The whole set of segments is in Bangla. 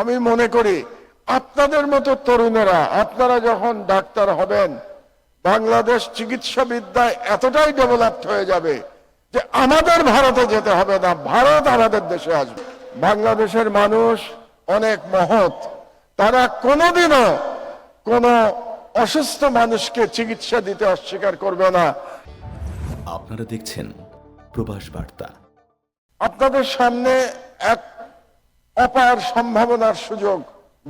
আমি মনে করি আপনাদের মতো তরুণেরা আপনারা যখন ডাক্তার হবেন বাংলাদেশ চিকিৎসা বিদ্যায় এতটাই ডেভেলপড হয়ে যাবে যে আমাদের ভারতে যেতে হবে না ভারত আমাদের দেশে আসবে। বাংলাদেশের মানুষ অনেক মহৎ। তারা কোনোদিনও কোনো অসুস্থ মানুষকে চিকিৎসা দিতে অস্বীকার করবে না। আপনারা দেখছেন প্রবাস বার্তা। আপনাদের সামনে এক অপার সম্ভাবনার সুযোগ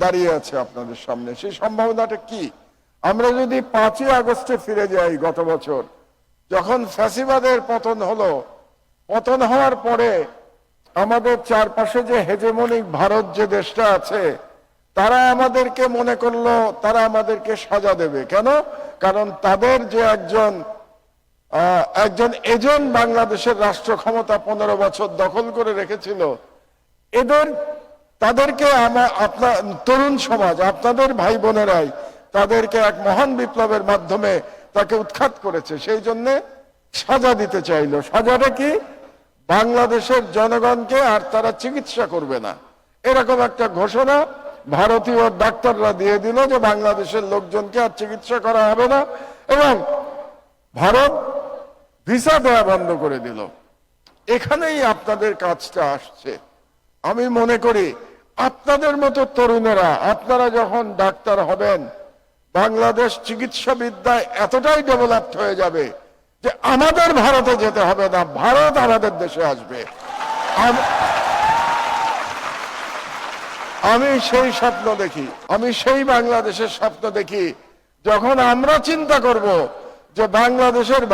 দাঁড়িয়ে আছে আপনাদের সামনে। সেই সম্ভাবনাটা কি? আমরা যদি পাঁচই আগস্টে ফিরে যাই গত বছর, যখন ফ্যাসিবাদের পতন হলো, পতন হওয়ার পরে আমাদের চারপাশে যে হেজেমনিক ভারত যে দেশটা আছে, তারা আমাদেরকে মনে করল, তারা আমাদেরকে সাজা দেবে। কেন? কারণ তাদের যে একজন একজন এজেন্ট বাংলাদেশের রাষ্ট্র ক্ষমতা পনেরো বছর দখল করে রেখেছিল, এদের তাদেরকে আমার আপনার তরুণ সমাজ, আপনাদের ভাই বোনেরাই তাদেরকে এক মহান বিপ্লবের মাধ্যমে তাকে উৎখাত করেছে। সেই জন্য সাজা দিতে চাইলো। সাজাটা কি? বাংলাদেশের জনগণকে আর তারা চিকিৎসা করবে না। এরকম একটা ঘোষণা ভারতীয় ডাক্তাররা দিয়ে দিল যে বাংলাদেশের লোকজনকে আর চিকিৎসা করা হবে না এবং ভারত ভিসা দেওয়া বন্ধ করে দিল। এখানেই আপনাদের কাজটা আসছে। আমি মনে করি আপনাদের মতো তরুণেরা, আপনারা যখন ডাক্তার হবেন, বাংলাদেশ চিকিৎসা বিদ্যায় এতটাই ডেভেলপড হয়ে যাবে যে আমাদের ভারতে যেতে হবে না, ভারত আমাদের দেশে আসবে। আমি সেই স্বপ্ন দেখি, আমি সেই বাংলাদেশের স্বপ্ন দেখি, যখন আমরা চিন্তা করব যে বাংলাদেশের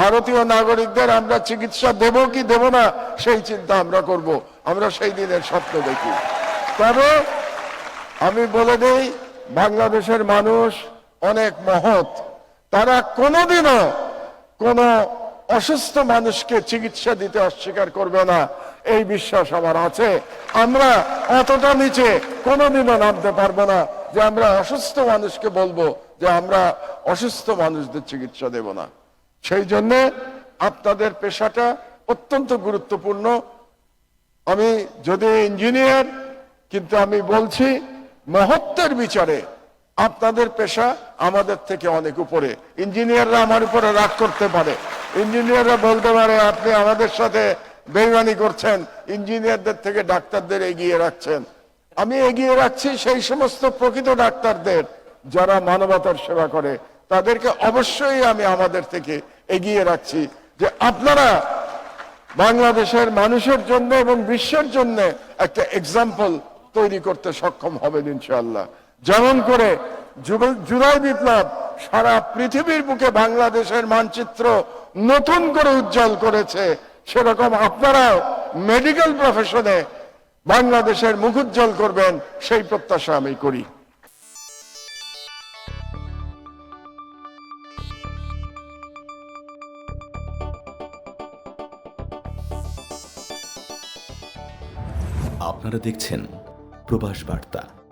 ভারতীয় নাগরিকদের আমরা চিকিৎসা দেব কি দেব না, সেই চিন্তা আমরা করব, আমরা সেই দিনের স্বপ্ন দেখি। তবে আমি বলে দিই, বাংলাদেশের মানুষ অনেক মহৎ। তারা কোনোদিনও কোনো অসুস্থ মানুষকে চিকিৎসা দিতে অস্বীকার করবে না। এই বিশ্বাস আমার আছে। আমরা অতটা নিচে কোনোদিনও নামতে পারব না যে আমরা অসুস্থ মানুষকে বলব যে আমরা অসুস্থ মানুষদের চিকিৎসা দেব না। সেই জন্য আপনাদের পেশাটা অত্যন্ত গুরুত্বপূর্ণ। আমি যদি ইঞ্জিনিয়ার কিন্তু আমি বলছি মহত্বের বিচারে আপনাদের পেশা আমাদের থেকে অনেক উপরে। ইঞ্জিনিয়াররা আমার উপরে রাগ করতে পারে। ইঞ্জিনিয়াররা বলতে পারে, আপনি আমাদের সাথে বেইমানি করছেন, ইঞ্জিনিয়ারদের থেকে ডাক্তারদের এগিয়ে রাখছেন। আমি এগিয়ে রাখছি সেই সমস্ত প্রকৃত ডাক্তারদের যারা মানবতার সেবা করে। তাদেরকে অবশ্যই আমি আমাদের থেকে এগিয়ে রাখছি যে আপনারা বাংলাদেশের মানুষের জন্য এবং বিশ্বের জন্য একটা এক্সাম্পল তৈরি করতে সক্ষম হবেন ইনশাআল্লাহ। যেমন করে জুলাই বিপ্লব সারা পৃথিবীর বুকে বাংলাদেশের মানচিত্র নতুন করে উজ্জ্বল করেছে। সেরকম আপনারাও মেডিকেল প্রফেশনে বাংলাদেশের মুখ উজ্জ্বল করবেন, সেই প্রত্যাশা আমি করি। আপনারা দেখছেন প্রবাস বার্তা।